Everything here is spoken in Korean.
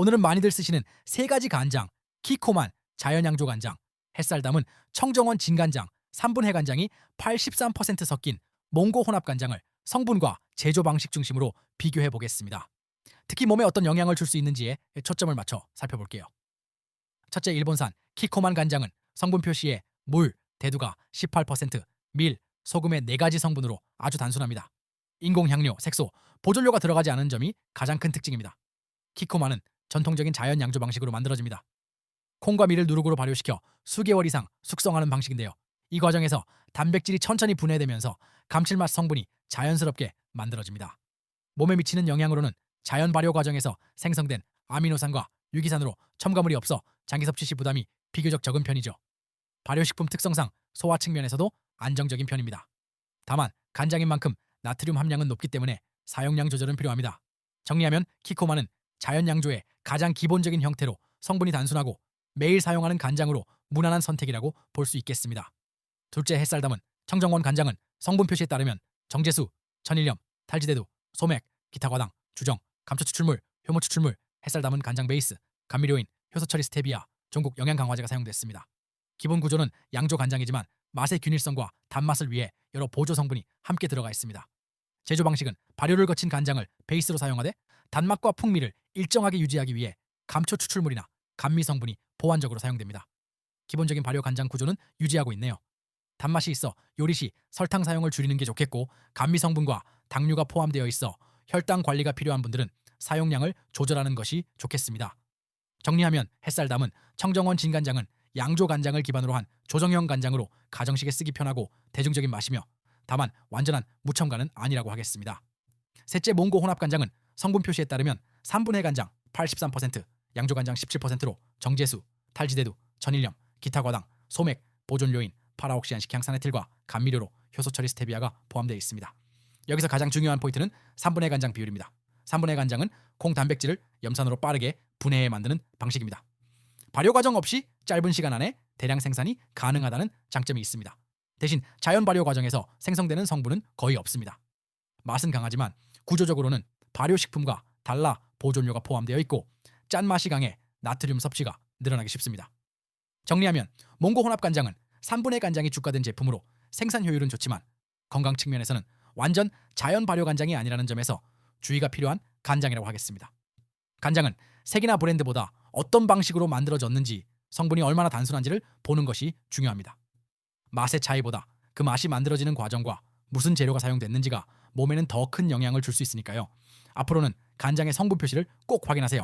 오늘은 많이들 쓰시는 세 가지 간장, 키코만 자연양조 간장, 햇살 담은 청정원 진간장, 3분 해 간장이 83% 섞인 몽고 혼합 간장을 성분과 제조 방식 중심으로 비교해 보겠습니다. 특히 몸에 어떤 영향을 줄 수 있는지에 초점을 맞춰 살펴볼게요. 첫째 일본산 키코만 간장은 성분 표시에 물, 대두가 18%, 밀, 소금의 네 가지 성분으로 아주 단순합니다. 인공 향료, 색소, 보존료가 들어가지 않은 점이 가장 큰 특징입니다. 키코만은 전통적인 자연 양조 방식으로 만들어집니다. 콩과 밀을 누룩으로 발효시켜 수개월 이상 숙성하는 방식인데요. 이 과정에서 단백질이 천천히 분해되면서 감칠맛 성분이 자연스럽게 만들어집니다. 몸에 미치는 영향으로는 자연 발효 과정에서 생성된 아미노산과 유기산으로 첨가물이 없어 장기 섭취 시 부담이 비교적 적은 편이죠. 발효식품 특성상 소화 측면에서도 안정적인 편입니다. 다만 간장인 만큼 나트륨 함량은 높기 때문에 사용량 조절은 필요합니다. 정리하면 키코만은 자연 양조의 가장 기본적인 형태로 성분이 단순하고 매일 사용하는 간장으로 무난한 선택이라고 볼 수 있겠습니다. 둘째 햇살 담은 청정원 간장은 성분 표시에 따르면 정제수, 천일염, 탈지대두, 소맥, 기타 과당, 주정, 감초 추출물, 효모 추출물, 햇살 담은 간장 베이스, 감미료인, 효소 처리 스테비아, 전국 영양 강화제가 사용됐습니다. 기본 구조는 양조 간장이지만 맛의 균일성과 단맛을 위해 여러 보조 성분이 함께 들어가 있습니다. 제조 방식은 발효를 거친 간장을 베이스로 사용하되 단맛과 풍미를 일정하게 유지하기 위해 감초 추출물이나 감미 성분이 보완적으로 사용됩니다. 기본적인 발효 간장 구조는 유지하고 있네요. 단맛이 있어 요리 시 설탕 사용을 줄이는 게 좋겠고 감미 성분과 당류가 포함되어 있어 혈당 관리가 필요한 분들은 사용량을 조절하는 것이 좋겠습니다. 정리하면 햇살 담은 청정원 진간장은 양조 간장을 기반으로 한 조정형 간장으로 가정식에 쓰기 편하고 대중적인 맛이며 다만 완전한 무첨가는 아니라고 하겠습니다. 셋째 몽고 혼합 간장은 성분 표시에 따르면 3분의 간장 83%, 양조 간장 17%로 정제수, 탈지대두, 전일염, 기타 과당, 소맥, 보존료인, 파라옥시안식 향산에틸과 감미료로 효소 처리 스테비아가 포함되어 있습니다. 여기서 가장 중요한 포인트는 3분의 간장 비율입니다. 3분의 간장은 콩 단백질을 염산으로 빠르게 분해해 만드는 방식입니다. 발효 과정 없이 짧은 시간 안에 대량 생산이 가능하다는 장점이 있습니다. 대신 자연 발효 과정에서 생성되는 성분은 거의 없습니다. 맛은 강하지만 구조적으로는 발효식품과 달라 보존료가 포함되어 있고 짠맛이 강해 나트륨 섭취가 늘어나기 쉽습니다. 정리하면 몽고 혼합 간장은 3분의 간장이 주가된 제품으로 생산 효율은 좋지만 건강 측면에서는 완전 자연 발효 간장이 아니라는 점에서 주의가 필요한 간장이라고 하겠습니다. 간장은 색이나 브랜드보다 어떤 방식으로 만들어졌는지 성분이 얼마나 단순한지를 보는 것이 중요합니다. 맛의 차이보다 그 맛이 만들어지는 과정과 무슨 재료가 사용됐는지가 몸에는 더 큰 영향을 줄 수 있으니까요. 앞으로는 간장의 성분 표시를 꼭 확인하세요.